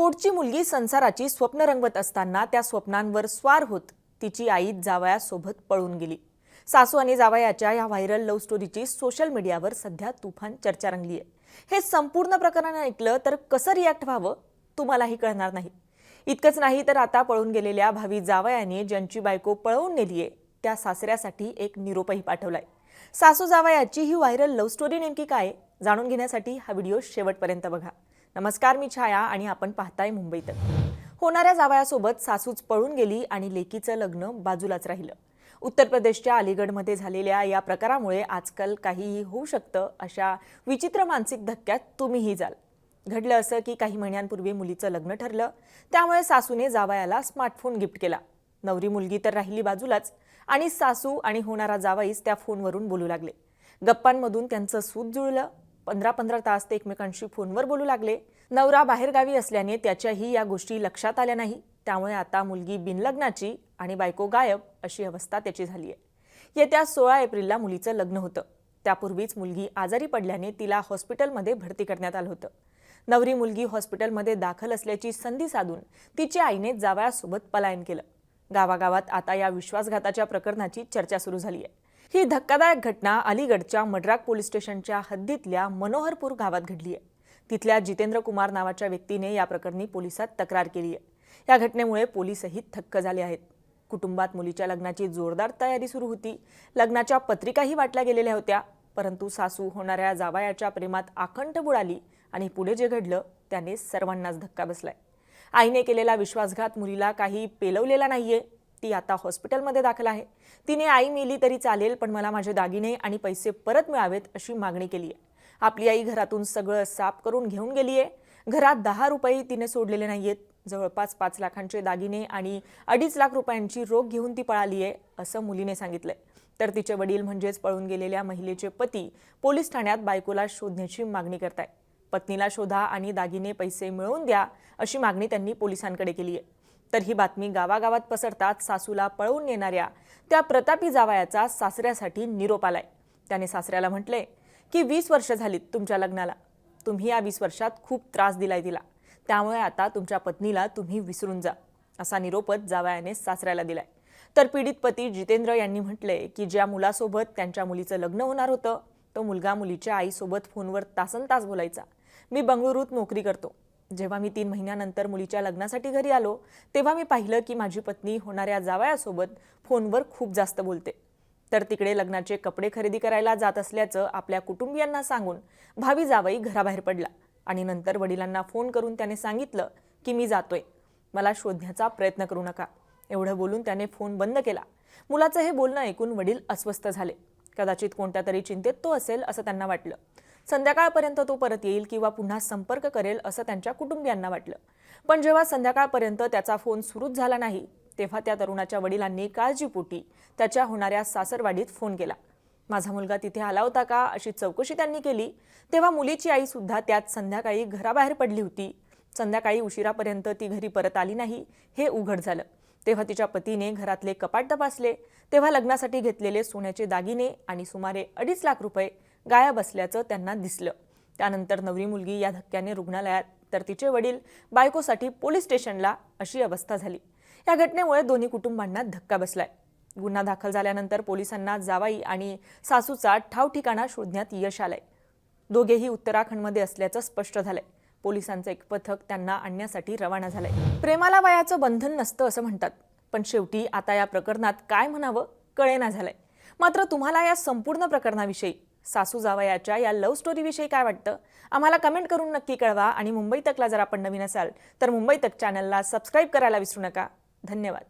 पोटची मुलगी संसाराची स्वप्न रंगवत असताना त्या स्वप्नांवर स्वार होत तिची आई जावयासोबत पळून गेली. सासू आणि जावयाच्या या व्हायरल लव्ह स्टोरीची सोशल मीडियावर सध्या तुफान चर्चा रंगली आहे. हे संपूर्ण प्रकरण ऐकलं तर कसं रिॲक्ट व्हावं तुम्हालाही कळणार नाही. इतकंच नाही तर आता पळून गेलेल्या भावी जावयाने ज्यांची बायको पळवून नेलीये त्या सासऱ्यासाठी एक निरोपही पाठवलाय. सासू जावयाची ही व्हायरल लव्ह स्टोरी नेमकी काय जाणून घेण्यासाठी हा व्हिडिओ शेवटपर्यंत बघा. नमस्कार मी छाया आणि आपण पाहताय मुंबई तक होणाऱ्या जावयासोबत सासूच पळून गेली आणि लेकीचं लग्न बाजूलाच राहिलं. उत्तर प्रदेशच्या अलीगडमध्ये झालेल्या या प्रकारामुळे आजकाल काहीही होऊ शकतं अशा विचित्र मानसिक धक्क्यात तुम्हीही जाल. घडलं असं की काही महिन्यांपूर्वी मुलीचं लग्न ठरलं. त्यामुळे सासूने जावयाला स्मार्टफोन गिफ्ट केला. नवरी मुलगी तर राहिली बाजूलाच आणि सासू आणि होणारा जावाईच त्या फोनवरून बोलू लागले. गप्पांमधून त्यांचं सूत जुळलं. पंधरा पंधरा तास ते एकमेकांशी फोनवर बोलू लागले. नवरा बाहेरगावी असल्याने त्याच्याही या गोष्टी लक्षात आल्या नाही. त्यामुळे आता मुलगी बिनलग्नाची आणि बायको गायब अशी अवस्था त्याची झाली आहे येत्या सोळा एप्रिलला मुलीचं लग्न होतं. त्यापूर्वीच मुलगी आजारी पडल्याने तिला हॉस्पिटलमध्ये भरती करण्यात आलं होतं. नवरी मुलगी हॉस्पिटलमध्ये दाखल असल्याची संधी साधून तिच्या आईने जावयासोबत पलायन केलं. गावागावात आता या विश्वासघाताच्या प्रकरणाची चर्चा सुरू झाली आहे ही धक्कादायक घटना अलीगडच्या मड्राक पोलीस स्टेशनच्या हद्दीतल्या मनोहरपूर गावात घडली आहे. तिथल्या जितेंद्र कुमार नावाच्या व्यक्तीने या प्रकरणी पोलिसात तक्रार केली आहे. या घटनेमुळे पोलीसही थक्क झाले आहेत. कुटुंबात मुलीच्या लग्नाची जोरदार तयारी सुरू होती. लग्नाच्या पत्रिकाही वाटल्या गेलेल्या होत्या. परंतु सासू होणाऱ्या जावयाच्या प्रेमात आखंड बुडाली आणि पुढे जे घडलं त्याने सर्वांनाच धक्का बसलाय. आईने केलेला विश्वासघात मुलीला काही पेलवलेला नाहीये. ती आता हॉस्पिटलमध्ये दाखल आहे. तिने आई मेली तरी चालेल पण मला माझे दागिने आणि पैसे परत मिळावेत अशी मागणी केली आहे. आपली आई घरातून सगळं साफ करून घेऊन गेली आहे. घरात दहा रुपये तिने सोडलेले नाही आहेत जवळपास पाच लाखांचे दागिने आणि अडीच लाख रुपयांची रोख घेऊन ती पळाली आहे असं मुलीने सांगितलंय. तर तिचे वडील म्हणजेच पळून गेलेल्या महिलेचे पती पोलीस ठाण्यात बायकोला शोधण्याची मागणी करताय पत्नीला शोधा आणि दागिने पैसे मिळवून द्या अशी मागणी त्यांनी पोलिसांकडे केली आहे. तर ही बातमी गावागावात पसरतात सासूला पळवून नेणाऱ्या त्या प्रतापी जावयाचा सासऱ्यासाठी निरोप आलाय. त्याने सासऱ्याला म्हटलंय की वीस वर्ष झालीत तुमच्या लग्नाला. तुम्ही या वीस वर्षात खूप त्रास दिलाय तिला. त्यामुळे आता तुमच्या पत्नीला तुम्ही विसरून जा. असा निरोपच जावयाने सासऱ्याला दिलाय. तर पीडित पती जितेंद्र यांनी म्हटलंय की ज्या मुलासोबत त्यांच्या मुलीचं लग्न होणार होतं तो मुलगा मुलीच्या आईसोबत फोनवर तासन तास बोलायचा. मी बंगळुरूत नोकरी करतो. जेव्हा मी तीन महिन्यानंतर मुलीच्या लग्नासाठी घरी आलो तेव्हा मी पाहिलं की माझी पत्नी होणाऱ्या जावयासोबत फोनवर खूप जास्त बोलते. तर तिकडे लग्नाचे कपडे खरेदी करायला जात असल्याचं आपल्या कुटुंबियांना सांगून भावी जावई घराबाहेर पडला आणि नंतर वडिलांना फोन करून त्याने सांगितलं की मी जातोय. मला शोधण्याचा प्रयत्न करू नका. एवढं बोलून त्याने फोन बंद केला. मुलाचं हे बोलणं ऐकून वडील अस्वस्थ झाले. कदाचित कोणत्या तरी चिंतेत तो असेल असं त्यांना वाटलं. संध्याकाळपर्यंत तो परत येईल किंवा पुन्हा संपर्क करेल असं त्यांच्या कुटुंबियांना वाटलं. पण जेव्हा संध्याकाळपर्यंत त्याचा फोन सुरूच झाला नाही तेव्हा त्या तरुणाच्या वडिलांनी काळजीपोटी त्याच्या होणाऱ्या सासरवाडीत फोन केला. माझा मुलगा तिथे आला होता का? अशी चौकशी त्यांनी केली. तेव्हा मुलीची आई सुद्धा त्यात संध्याकाळी घराबाहेर पडली होती. संध्याकाळी उशिरापर्यंत ती घरी परत आली नाही हे उघड झालं. तेव्हा तिच्या पतीने घरातले कपाट तपासले. तेव्हा लग्नासाठी घेतलेले सोन्याचे दागिने आणि सुमारे अडीच लाख रुपये गायब असल्याचं त्यांना दिसलं. त्यानंतर नवरी मुलगी या धक्क्याने रुग्णालयात तर तिचे वडील बायकोसाठी पोलीस स्टेशनला अशी अवस्था झाली. या घटनेमुळे दोन्ही कुटुंबांना धक्का बसलाय. गुन्हा दाखल झाल्यानंतर पोलिसांना जावाई आणि सासूचा ठाव ठिकाणा शोधण्यात यश आलंय. दोघेही उत्तराखंडमध्ये असल्याचं स्पष्ट झालंय. पोलिसांचं एक पथक त्यांना आणण्यासाठी रवाना झालंय. प्रेमाला वयाचं बंधन नसतं असं म्हणतात पण शेवटी आता या प्रकरणात काय म्हणावं कळेना झालंय. मात्र तुम्हाला या संपूर्ण प्रकरणाविषयी सासू जावयाच्या या लव्ह स्टोरीविषयी काय वाटतं? आम्हाला कमेंट करून नक्की कळवा आणि मुंबई तकला जर आपण नवीन असाल तर मुंबई तक चॅनलला सबस्क्राईब करायला विसरू नका. धन्यवाद.